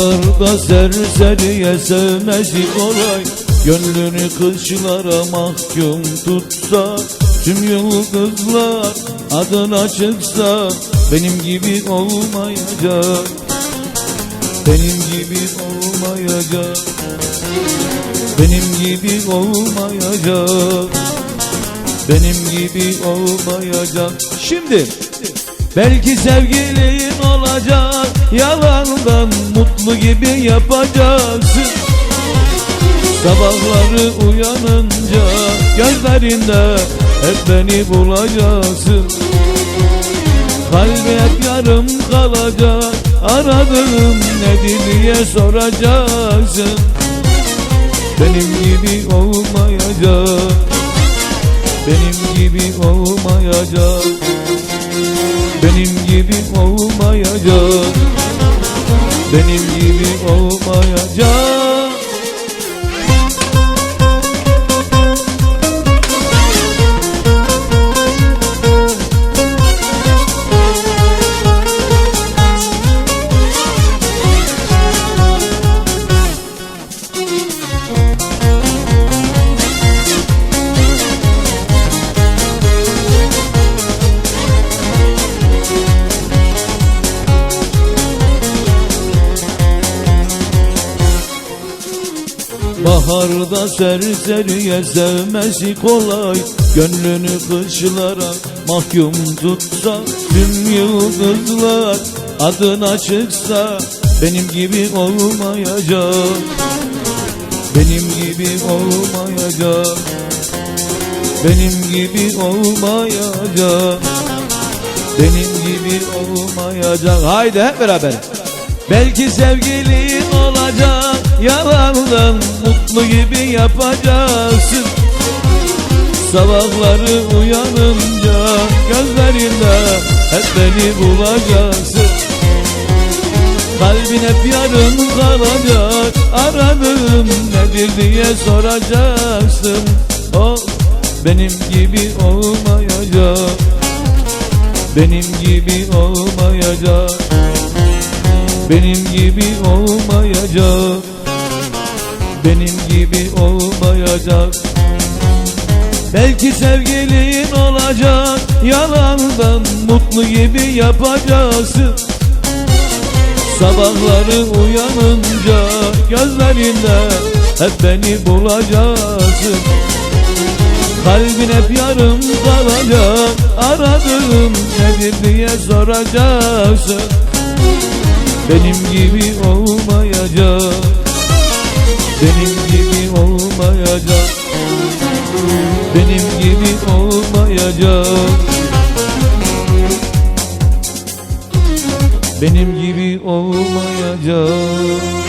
Baharda serseriye sevmesi kolay Gönlünü kışlara mahkum tutsa Tüm yıldızlar adına çıksa Benim gibi olmayacak. Benim gibi olmayacak. Benim gibi olmayacak. Benim gibi olmayacak. Şimdi Belki sevgilin olacak Yalandan mutlu gibi yapacaksın. Sabahları uyanınca Gözlerinde hep beni bulacaksın. Kalbi hep yarım kalacak Aradığım nedir diye soracaksın. Benim gibi olmayacak Benim gibi olmayacak benim gibi olmayacak. Benim gibi olmayacak Baharda serseriye sevmesi kolay. Gönlünü kışlara mahkum tutsa Tüm yıldızlar adına çıksa Benim gibi olmayacak. Benim gibi olmayacak. Benim gibi olmayacak. Benim gibi olmayacak. Haydi hep beraber Belki sevgilin olacak Yalandan mutlu gibi yapacaksın. Sabahları uyanınca Gözlerinde hep beni bulacaksın. Kalbin hep yarın kalacak Aradığım nedir diye soracaksın. O benim gibi olmayacak Benim gibi olmayacak benim gibi olmayacak. Benim gibi olmayacak. Belki sevgilin olacak. Yalandan mutlu gibi yapacaksın. Sabahları uyanınca Gözlerinde hep beni bulacaksın. Kalbin hep yarım kalacak. Aradığım nedir diye soracaksın benim gibi olmayacak. Benim gibi olmayacak. Benim gibi olmayacak. Benim gibi olmayacak